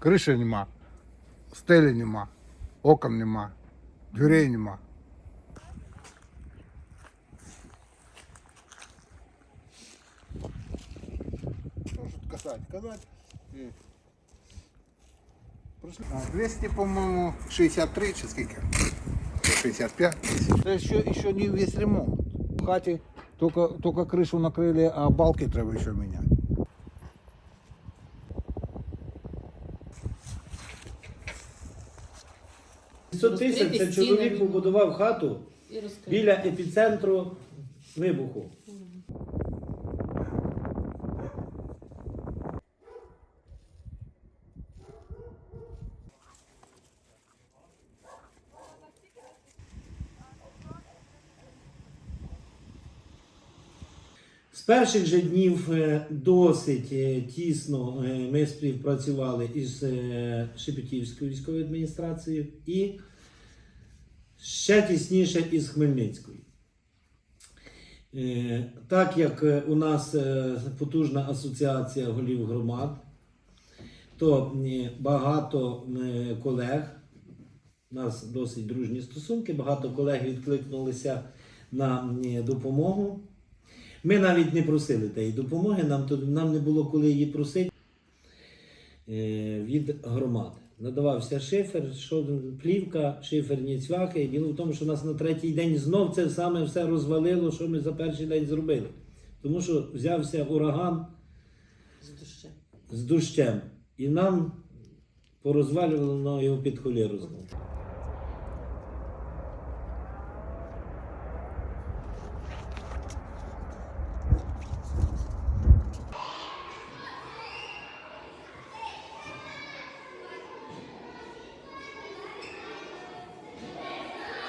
Криші нема, стелі нема, окон нема, дверей нема. Що тут казати? Казати. е, 200, по-моєму, 63 чи скільки? 65 тисяч. Це ще, ще не весь ремонт. В хаті тільки, тільки кришу накрили, а балки треба ще міняти. 100 тисяч це чоловік побудував хату біля епіцентру вибуху. З перших же днів е, досить е, тісно е, ми співпрацювали із Шепетівською військовою адміністрацією і ще тісніше із Хмельницькою. Так як у нас потужна асоціація голів громад, то багато колег, у нас досить дружні стосунки, багато колег відкликнулися на допомогу. Ми навіть не просили тієї допомоги, нам, нам не було коли її просити е, від громади. Надавався шифер, що, плівка, шиферні цвяхи. Діло в тому, що нас на третій день знов це саме все розвалило, що ми за перший день зробили. Тому що взявся ураган З дощем. з дощем, і нам порозвалювало його під холєру знову.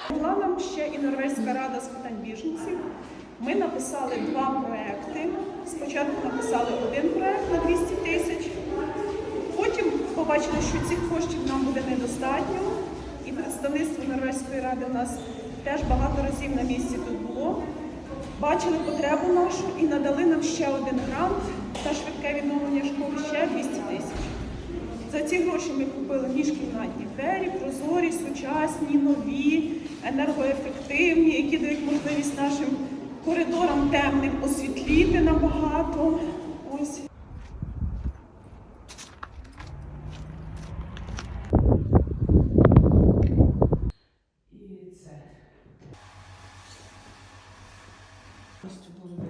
Була нам ще і Норвезька рада з питань біженців. Ми написали два проекти. Спочатку написали один проект на 200 тисяч, потім побачили, що цих коштів нам буде недостатньо. І представництво Норвезької ради у нас теж багато разів на місці тут було. Бачили потребу нашу і надали нам ще один грант та швидке відновлення школи ще 200 тисяч. За ці гроші ми купили міжкімнатні двері, прозорі, сучасні, нові, енергоефективні, які дають можливість нашим коридорам темним освітліти набагато. Ось. Просто було